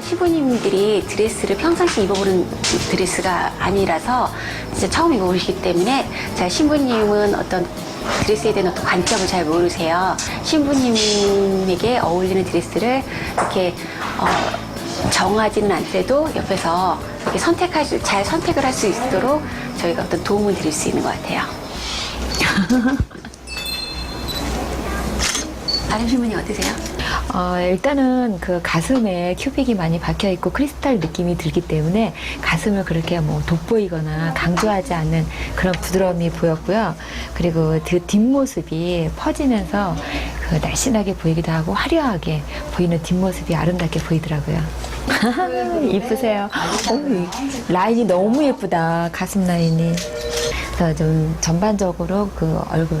신부님들이 드레스를 평상시 입어보는 드레스가 아니라서 진짜 처음 입어보시기 때문에 자 신부님은 어떤 드레스에 대한 어떤 관점을 잘 모르세요. 신부님에게 어울리는 드레스를 이렇게 어, 정하지는 않더라도 옆에서 이렇게 선택할 수, 잘 선택을 할 수 있도록 저희가 어떤 도움을 드릴 수 있는 것 같아요. 다른 신부님 어떠세요? 어, 일단은 그 가슴에 큐빅이 많이 박혀 있고 크리스탈 느낌이 들기 때문에 가슴을 그렇게 뭐 돋보이거나 강조하지 않는 그런 부드러움이 보였고요. 그리고 그 뒷모습이 퍼지면서 그 날씬하게 보이기도 하고 화려하게 보이는 뒷모습이 아름답게 보이더라고요. 이쁘세요. 라인이 너무 예쁘다. 가슴 라인이. 그래서 좀 전반적으로 그 얼굴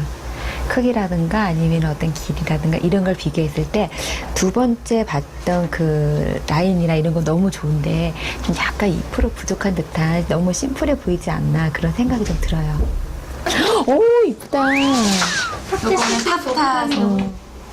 크기라든가 아니면 어떤 길이라든가 이런 걸 비교했을 때 두 번째 봤던 그 라인이나 이런 건 너무 좋은데 좀 약간 2% 부족한 듯한 너무 심플해 보이지 않나 그런 생각이 좀 들어요. 오 이쁘다. 이거는 타프타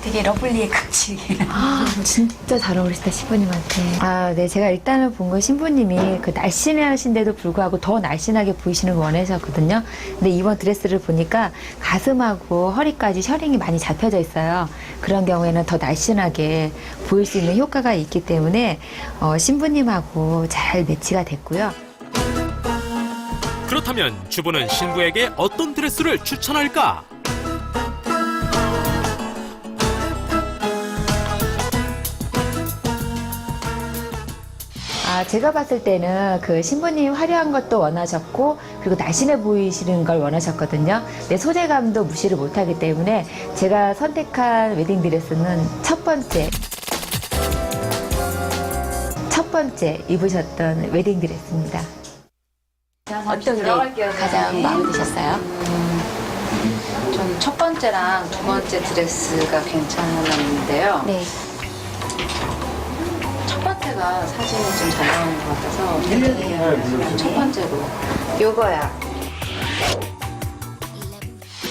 되게 러블리의 극치. 아, 진짜 잘 어울리시다, 신부님한테. 아, 네. 제가 일단은 본 건 신부님이 그 날씬하신데도 불구하고 더 날씬하게 보이시는 걸 원하셨거든요. 근데 이번 드레스를 보니까 가슴하고 허리까지 셔링이 많이 잡혀져 있어요. 그런 경우에는 더 날씬하게 보일 수 있는 효과가 있기 때문에 어, 신부님하고 잘 매치가 됐고요. 그렇다면 주부는 신부에게 어떤 드레스를 추천할까? 아, 제가 봤을 때는 그 신부님 화려한 것도 원하셨고, 그리고 날씬해 보이시는 걸 원하셨거든요. 내 소재감도 무시를 못하기 때문에 제가 선택한 웨딩 드레스는 첫 번째, 첫 번째 입으셨던 웨딩 드레스입니다. 어떤 게 가장 마음에 드셨어요? 좀 첫 번째랑 두 번째 드레스가 괜찮았는데요. 네. 첫 번째가 사진이 좀 잘 나오는 것 같아서 그냥 첫 번째로 요거야.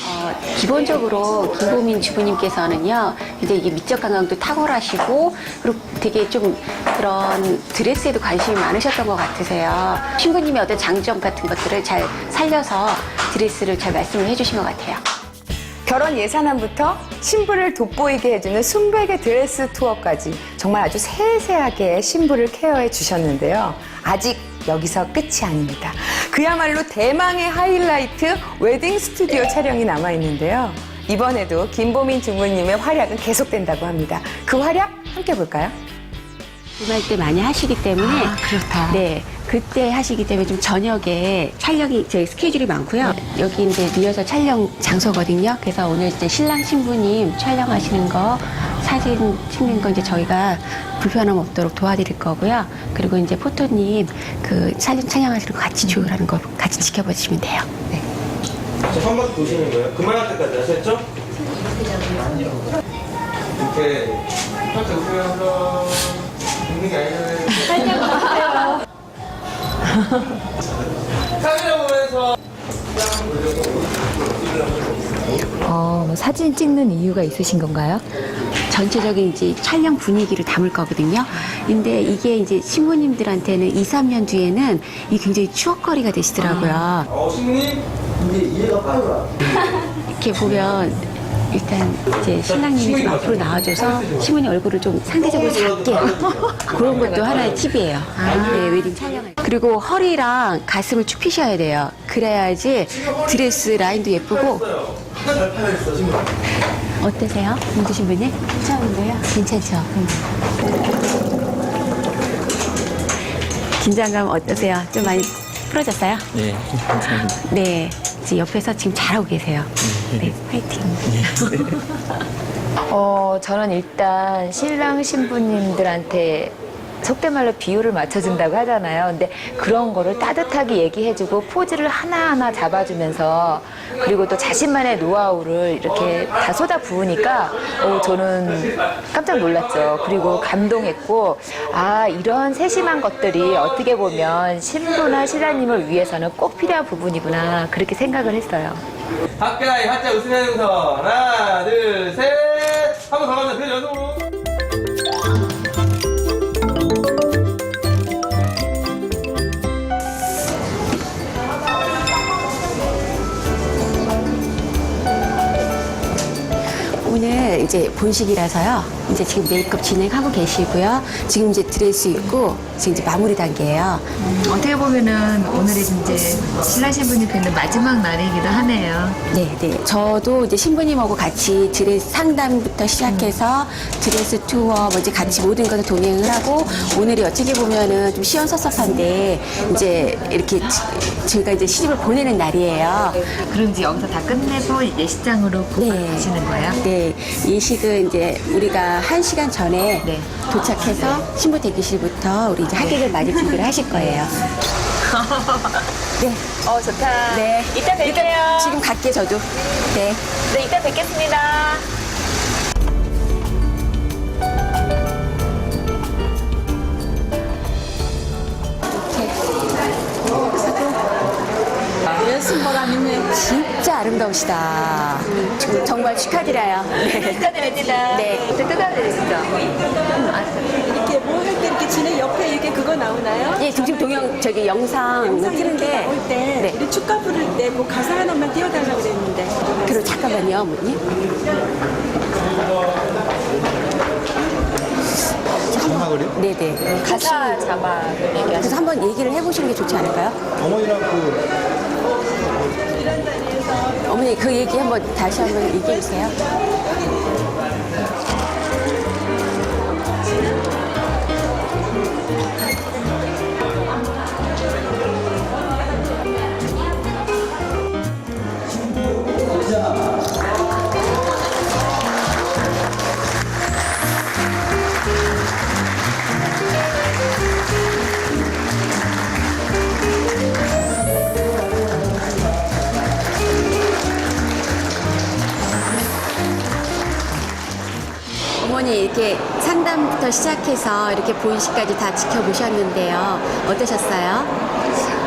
어, 기본적으로 김보민 주부님께서는요, 이제 이게 미적 감각도 탁월하시고, 그리고 되게 좀 그런 드레스에도 관심이 많으셨던 것 같으세요. 신부님의 어떤 장점 같은 것들을 잘 살려서 드레스를 잘 말씀을 해주신 것 같아요. 결혼 예산안부터 신부를 돋보이게 해주는 순백의 드레스 투어까지 정말 아주 세세하게 신부를 케어해 주셨는데요. 아직 여기서 끝이 아닙니다. 그야말로 대망의 하이라이트 웨딩 스튜디오 촬영이 남아 있는데요. 이번에도 김보민 주부님의 활약은 계속된다고 합니다. 그 활약 함께 볼까요? 주말 때 많이 하시기 때문에. 그렇다. 네. 그때 하시기 때문에 좀 저녁에 촬영이 저희 스케줄이 많고요. 여기 이제 리허설 촬영 장소거든요. 그래서 오늘 이제 신랑 신부님 촬영하시는 거 사진 찍는 거 이제 저희가 불편함 없도록 도와드릴 거고요. 그리고 이제 포토님 그 사진 촬영하시는 거 같이 조율하는 거 같이 지켜봐 주시면 돼요. 네. 저 선반 보시는 거예요? 그만할 때까지 하셨죠? 이렇게 살짝 웃으면서 있는 게 아니잖아요. 카메라 보면서 어, 뭐 사진 찍는 이유가 있으신 건가요? 전체적인 이제 촬영 분위기를 담을 거거든요. 근데 이게 이제 신부님들한테는 2, 3년 뒤에는 이 굉장히 추억거리가 되시더라고요. 어, 신부님 이제 이해가 빠르다. 이렇게 보면 일단 이제 신랑님이 좀 앞으로 나와줘서 신부님 얼굴을 좀 상대적으로 작게 그런 것도 하나의 팁이에요. 네, 웨딩 촬영할 때. 그리고 허리랑 가슴을 쭉 피셔야 돼요. 그래야지 드레스 라인도 예쁘고 잘. 어떠세요? 민주 신부님? 괜찮은데요? 괜찮죠? 긴장감 어떠세요? 좀 많이 풀어졌어요? 네, 감사합니다. 네. 이제 옆에서 지금 잘하고 계세요. 네, 화이팅. 어, 저는 일단 신랑 신부님들한테 속된 말로 비율을 맞춰준다고 하잖아요. 근데 그런 거를 따뜻하게 얘기해주고 포즈를 하나하나 잡아주면서 그리고 또 자신만의 노하우를 이렇게 다 쏟아 부으니까 어, 저는 깜짝 놀랐죠. 그리고 감동했고 아 이런 세심한 것들이 어떻게 보면 신부나 신랑님을 위해서는 꼭 필요한 부분이구나 그렇게 생각을 했어요. 가까이 살짝 웃으면서 하나, 둘, 셋. 한번 더 가면 그 연속으로. 오늘 이제 본식이라서요. 이제 지금 메이크업 진행하고 계시고요. 지금 이제 드레스 입고 지금 이제 마무리 단계예요. 어떻게 보면은 오늘이 이제 신라 신부님 뵙는 마지막 날이기도 하네요. 네, 네. 저도 이제 신부님하고 같이 드레스 상담부터 시작해서 드레스 투어, 뭐 이제 같이 모든 것을 동행을 하고 오늘이 어떻게 보면은 좀 시원섭섭한데 이제 이렇게 지- 제가 이제 시집을 보내는 날이에요. 그럼 이제 여기서 다 끝내고 예식장으로 곧 네. 가시는 거예요? 네, 예식은 이제 우리가 한 시간 전에 네. 도착해서 신부 대기실부터 우리 이제 하객을 맞을 준비를 하실 거예요. 네, 어 좋다. 네. 이따 뵐게요. 일단 지금 갈게 저도. 네. 네 이따 뵙겠습니다. 진짜 아름다우시다. 정- 정말 축하드려요. 네. 축하드립니다. 네. 이따 뜯어드리시죠. 이렇게 뭐 할 때 이렇게 진행 옆에 이게 그거 나오나요? 예, 지금 동영 저기 영상 이렇게 틀는데. 나올 때 네. 우리 축가 부를 때 뭐 가사 하나만 띄워달라고 그랬는데 그리고 잠깐만요, 어머니. 자막을요? 네네. 가사 자막 얘기하시죠. 그래서 한번 얘기를 해보시는 게 좋지 않을까요? 어머니랑 그 어머니 그 얘기 한번 다시 한번 얘기해 주세요. 이렇게 상담부터 시작해서 이렇게 본식까지 다 지켜보셨는데요. 어떠셨어요?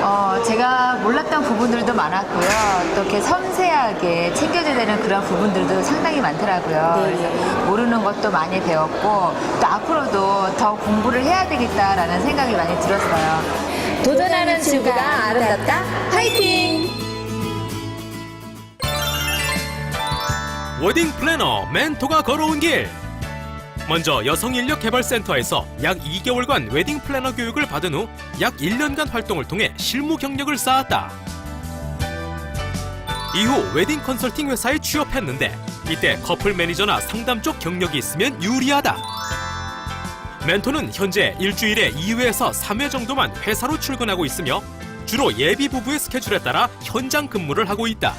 어, 제가 몰랐던 부분들도 많았고요. 또 이렇게 섬세하게 챙겨줘야 되는 그런 부분들도 상당히 많더라고요. 네. 그래서 모르는 것도 많이 배웠고 또 앞으로도 더 공부를 해야 되겠다라는 생각이 많이 들었어요. 도전하는 친구가 아름답다. 화이팅! 웨딩 플래너 멘토가 걸어온 길. 먼저 여성인력개발센터에서 약 2개월간 웨딩 플래너 교육을 받은 후 약 1년간 활동을 통해 실무 경력을 쌓았다. 이후 웨딩 컨설팅 회사에 취업했는데 이때 커플 매니저나 상담 쪽 경력이 있으면 유리하다. 멘토는 현재 일주일에 2회에서 3회 정도만 회사로 출근하고 있으며 주로 예비 부부의 스케줄에 따라 현장 근무를 하고 있다.